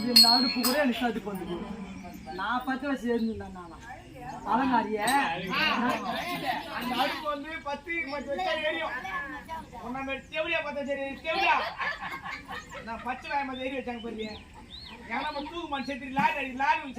இந்த கூட வந்து நான் பத்து வயசு இருந்தேன் நான் அலங்காரிய அந்த அடுப்பு வந்து பத்து பத்து உன்ன பார்த்தா சரி தேவடியா நான் பச்சை வாய் ஏறி வச்சாங்க பாருங்க. ஏன்னா நம்ம தூக்கு மண் செத்துட்டு லாரி அடி லாரி வந்து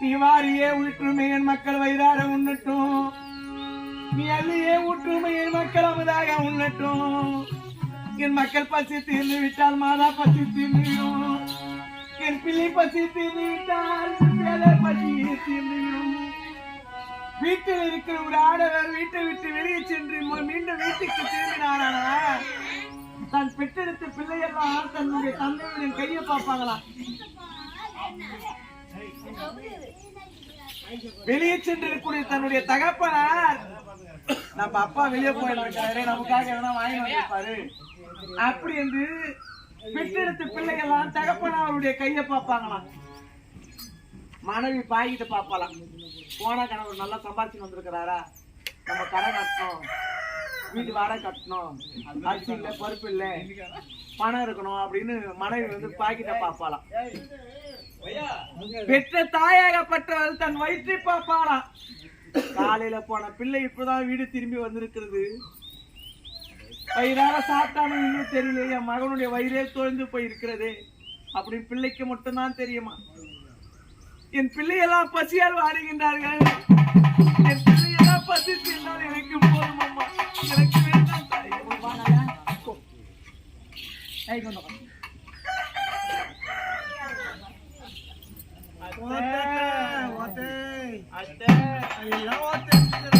திவாரியே ஒற்றுமையின் என் மக்கள் வயிறார உண்ணட்டும். நீ அல்லையே ஊற்றுமை என் மக்கள் அமுதாக உண்ணட்டும். என் மக்கள் பசி தீர்ந்து விட்டால் மாதா பசி தீர்ந்துவிடும். என் பிள்ளை பசி தீர்ந்து விட்டால் வேலை பசி தீர்ந்துவிடும். வீட்டில் இருக்கிற ஒரு ஆடவர் வீட்டை விட்டு வெளியே சென்று மீண்டும் வீட்டுக்கு திரும்பினாரான தான் பெற்றெடுத்த பிள்ளையெல்லாம் தன்னுடைய தந்தையின் கையை பார்ப்பாங்களாம் வெளியே சென்றிருக்கூடிய தன்னுடைய தகப்பனார். நம்ம அப்பா வெளியே போயிருக்காரு நமக்காக எதனா வாங்கி வந்திருப்பாரு. அப்படி என்று பெற்றெடுத்த பிள்ளைகள்லாம் தகப்பனாருடைய கையை பார்ப்பாங்களாம். மனைவி பாய்கிட்ட பார்ப்பாளாம். போன கணவர் நல்லா சம்பாதிச்சு வந்திருக்கிறாரா? நம்ம கரை கட்டணும். வீட்டு வாடகை கட்டணும். அரிசி இல்லை பருப்பு இல்லை. பணம் இருக்கணும் அப்படின்னு மனைவி வந்து பாக்கிட்ட பாப்பாளாம் பெற்ற தாயாகப்பட்டவள் தன் வயிற்றை பாப்பாளாம் காலையில போன பிள்ளை இப்பதான் வீடு திரும்பி வந்திருக்கிறது. வயிறார சாப்பிட்டாலும் இன்னும் தெரியல என் மகனுடைய வயிறே தொலைந்து போயிருக்கிறது. அப்படி பிள்ளைக்கு மட்டும்தான் தெரியுமா? என் பிள்ளையெல்லாம் பசியால் வாடுகின்றார்கள். என் பிள்ளையெல்லாம் பசி 이거 넣어. 왔대 왔대. 왔대. 아, 왔대.